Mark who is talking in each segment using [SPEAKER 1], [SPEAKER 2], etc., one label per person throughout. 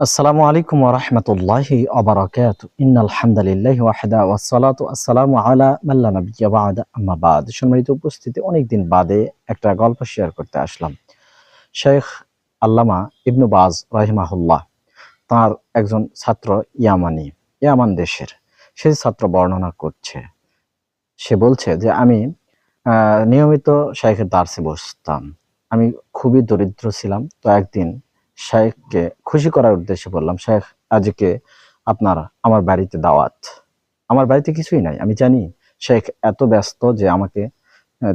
[SPEAKER 1] আসসালামু আলাইকুম ওরহমতুল্লাহি অবরাকাত ইন্নাল হামদুলিল্লাহ ওয়াহদা ওয়াসসালাতু আসসালামু আলা মাল্লা নাবিয়্যা বা'দা। আম্মা বাদ। সম্মানিত উপস্থিতি অনেকদিন বাদে একটা গল্প শেয়ার করতে আসলাম। শেখ আল্লামা ইবনু বাজ রাহিমাহুল্লাহ, তার একজন ছাত্র ইয়ামানি, ইয়ামান দেশের। সেই ছাত্র বর্ণনা করছে। সে বলছে যে, আমি নিয়মিত শেখের দার্সে বসতাম। আমি খুবই দরিদ্র ছিলাম। তো একদিন শেখকে খুশি করার উদ্দেশ্যে বললাম শেখ আজকে আপনার, আমার বাড়িতে দাওয়াত। আমার বাড়িতে কিছুই নাই। আমি জানি শেখ এত ব্যস্ত যে আমাকে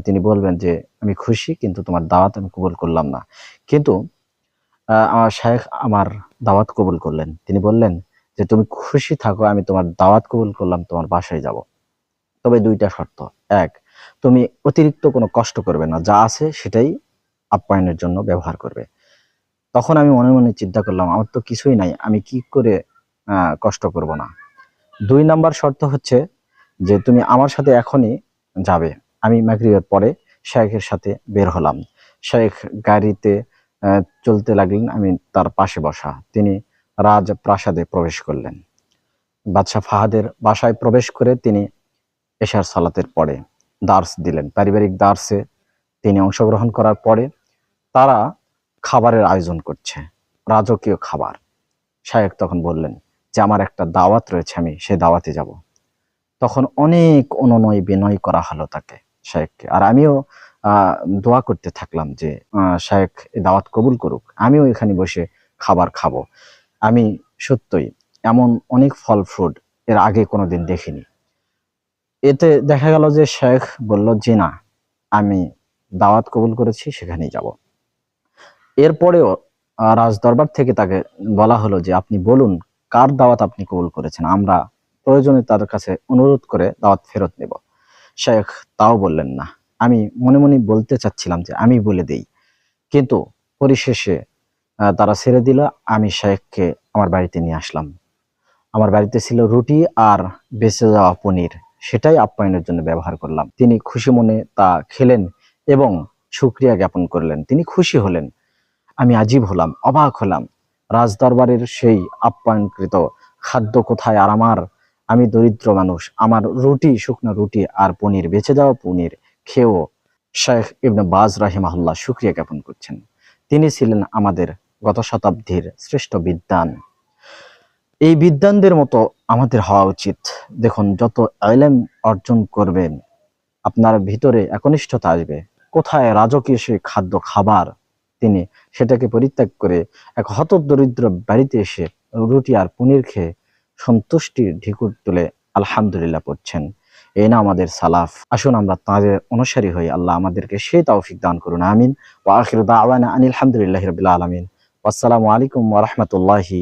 [SPEAKER 1] তিনি বলবেন যে, আমি খুশি, কিন্তু তোমার দাওয়াত আমি কবুল করলাম না। কিন্তু আমার শেখ আমার দাওয়াত কবুল করলেন। তিনি বললেন যে, তুমি খুশি থাকো, আমি তোমার দাওয়াত কবুল করলাম, তোমার বাসায় যাব। তবে দুইটা শর্ত। এক, তুমি অতিরিক্ত কোনো কষ্ট করবে না। যা আছে সেটাই আপ্যায়নের জন্য ব্যবহার করবে। তখন আমি মনে মনে চিন্তা করলাম, আমার তো কিছুই নাই, আমি কি করে কষ্ট করব না? দুই নাম্বার শর্ত হচ্ছে যে তুমি আমার সাথে এখনই যাবে। আমি মাগরিবের পরে শেখের সাথে বের হলাম। শেখ গাড়িতে চলতে লাগলেন, আমি তার পাশে বসা। তিনি রাজ প্রাসাদে প্রবেশ করলেন। বাদশাহ ফাহাদের বাসায় প্রবেশ করে তিনি এশার সালাতের পরে দার্স দিলেন। পারিবারিক দার্সে তিনি অংশগ্রহণ করার পরে তারা খাবারের আয়োজন করছে, রাজকীয় খাবার। শায়েক তখন বললেন যে, আমার একটা দাওয়াত রয়েছে, আমি সেই দাওয়াতে যাব। তখন অনেক অনুনয় বিনয় করা হলো তাকে, শায়েককে। আর আমিও দোয়া করতে থাকলাম যে শায়েক দাওয়াত কবুল করুক, আমিও এখানে বসে খাবার খাব। আমি সত্যই এমন অনেক ফল ফ্রুট এর আগে কোনোদিন দেখিনি। এতে দেখা গেল যে শেখ বলল যে, না, আমি দাওয়াত কবুল করেছি, সেখানেই যাব। এরপরেও আহ, রাজদরবার থেকে তাকে বলা হলো যে আপনি বলুন কার দাওয়াত আপনি কবুল করেছেন? আমরা প্রয়োজনে তাদের কাছে অনুরোধ করে দাওয়াত ফেরত নেব। শেখ তাও বললেন না আমি মনে মনে বলতে চাচ্ছিলাম যে আমি বলে দেই। কিন্তু পরিশেষে তারা ছেড়ে দিল। আমি শেখকে আমার বাড়িতে নিয়ে আসলাম। আমার বাড়িতে ছিল রুটি আর বেঁচে যাওয়া পনির। সেটাই আপ্যায়নের জন্য ব্যবহার করলাম। তিনি খুশি মনে তা খেলেন এবং সুক্রিয়া জ্ঞাপন করলেন। তিনি খুশি হলেন। আমি আজীব হলাম, অবাক হলাম। রাজদরবারের সেই আপ্যায়নকৃত খাদ্য কোথায় আর আমার? আমি দরিদ্র মানুষ, আমার রুটি, শুকনো রুটি আর পনির বেঁচে যাওয়া পনির খেয়েও। শেখ ইবনে বাজ রাহিমাহুল্লাহ সুক্রিয়া জ্ঞাপন করছেন। তিনি ছিলেন আমাদের গত শতাব্দীর শ্রেষ্ঠ বিদ্বান। এই বিদ্বানদের মতো আমাদের হওয়া উচিত। দেখুন, যত আইলেম অর্জন করবেন, আপনার ভিতরে একনিষ্ঠতা আসবে। কোথায় রাজকীয় সেই খাদ্য খাবার তিনি সেটাকে পরিত্যাগ করে এক হত দরিদ্র বাড়িতে এসে রুটি আর পনির খেয়ে সন্তুষ্টির ঢিকুর তুলে আলহামদুলিল্লাহ পড়ছেন। এই না আমাদের সালাফ। আসুন আমরা তাদের অনুসারী হই। আল্লাহ আমাদেরকে সেই তৌফিক দান করুন। আমিন। ওয়া আখিরু দাওয়ানা আনিল হামদুলিল্লাহি রাব্বিল আলামিন। আসসালামু আলাইকুম ওয়া রাহমাতুল্লাহি